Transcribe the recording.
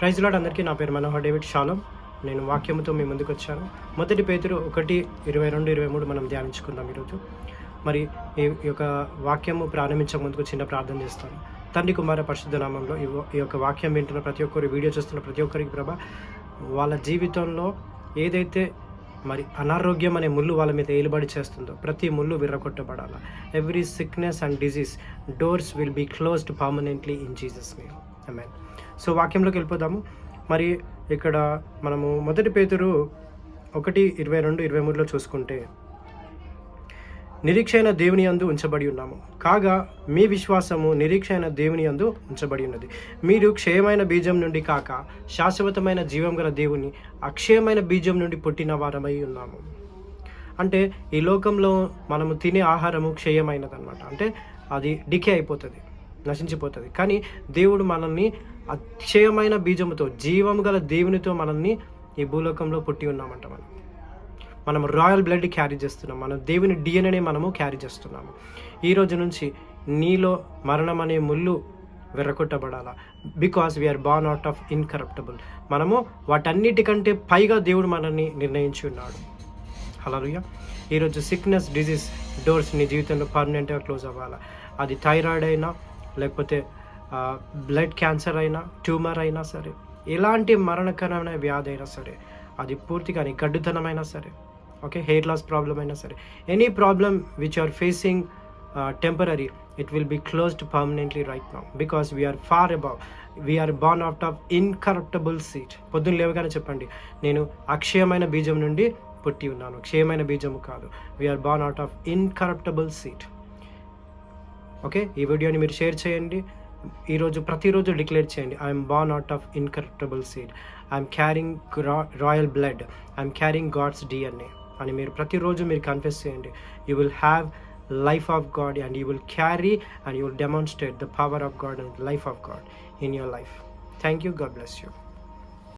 Praise lord అందరికీ నా పేరు మనోహర్ డేవిడ్ షాలం. నేను వాక్యముతో మీ ముందుకు వచ్చాను. మొదటి పేతురు ఒకటి ఇరవై రెండు ఇరవై మూడు మనం ధ్యానించుకుందాం ఈరోజు. మరి ఈ యొక్క వాక్యము ప్రారంభించక ముందుకు చిన్న ప్రార్థన చేస్తాను. తండ్రి కుమార పరిశుద్ధ నామంలో ఈ యొక్క వాక్యం వింటున్న ప్రతి ఒక్కరు వీడియో చూస్తున్న ప్రతి ఒక్కరికి ప్రభ వాళ్ళ జీవితంలో ఏదైతే మరి అనారోగ్యం అనే ముళ్ళు వాళ్ళ మీద ఏలుబడి చేస్తుందో ప్రతి ముళ్ళు విర్రగొట్టబడాల. Every sickness and disease doors will be closed permanently in Jesus name amen so వాక్యంలోకి వెళ్ళిపోదాము. మరి ఇక్కడ మనము మొదటి పేతురు ఒకటి ఇరవై రెండు ఇరవై మూడులో చూసుకుంటే నిరీక్షణ దేవుని యందు ఉంచబడి ఉన్నాము. కాగా మీ విశ్వాసము నిరీక్షణ దేవుని యందు ఉంచబడి ఉన్నది. మీరు క్షయమైన బీజం నుండి కాక శాశ్వతమైన జీవం గల దేవుని అక్షయమైన బీజం నుండి పుట్టిన వారమై ఉన్నాము. అంటే ఈ లోకంలో మనము తినే ఆహారము క్షయమైనదన్నమాట. అంటే అది డికే అయిపోతుంది. నశించిపోతుంది. కానీ దేవుడు మనల్ని అక్షయమైన బీజముతో జీవము గల దేవునితో మనల్ని ఈ భూలోకంలో పుట్టి ఉన్నామంట మనం. మనం రాయల్ బ్లడ్ క్యారీ చేస్తున్నాం. మనం దేవుని డిఎన్ఏని మనము క్యారీ చేస్తున్నాము. ఈ రోజు నుంచి నీలో మరణం అనే ముళ్ళు వెర్రకొట్టబడాలా because we are born out of incorruptible మనము వాటన్నిటికంటే పైగా దేవుడు మనల్ని నిర్ణయించి ఉన్నాడు. హలలుయ ఈరోజు సిక్నెస్ డిజీజ్ డోర్స్ నీ జీవితంలో పర్మనెంట్గా క్లోజ్ అవ్వాలా? అది థైరాయిడ్ అయినా లేకపోతే బ్లడ్ క్యాన్సర్ అయినా ట్యూమర్ అయినా సరే ఎలాంటి మరణకరమైన వ్యాధి అయినా సరే అది పూర్తిగా నీ గడ్డుతనమైనా సరే ఓకే హెయిర్ లాస్ ప్రాబ్లం అయినా సరే any problem which are facing temporary it will be closed permanently right now because we are far above we are born out of incorruptible seed పొద్దున్న లేవగానే చెప్పండి నేను అక్షయమైన బీజం నుండి పుట్టి ఉన్నాను క్షయమైన బీజము కాదు. We are born out of incorruptible seed okay? ఈ వీడియోని మీరు షేర్ చేయండి. ఈరోజు ప్రతిరోజు డిక్లేర్ చేయండి. I'm born out of incorruptible seed. I'm carrying royal blood. I'm carrying God's DNA అని మీరు ప్రతిరోజు మీరు కన్ఫెస్ చేయండి. You will have life of God and you will carry and you will demonstrate the power of God and life of God in your life. Thank you God bless you.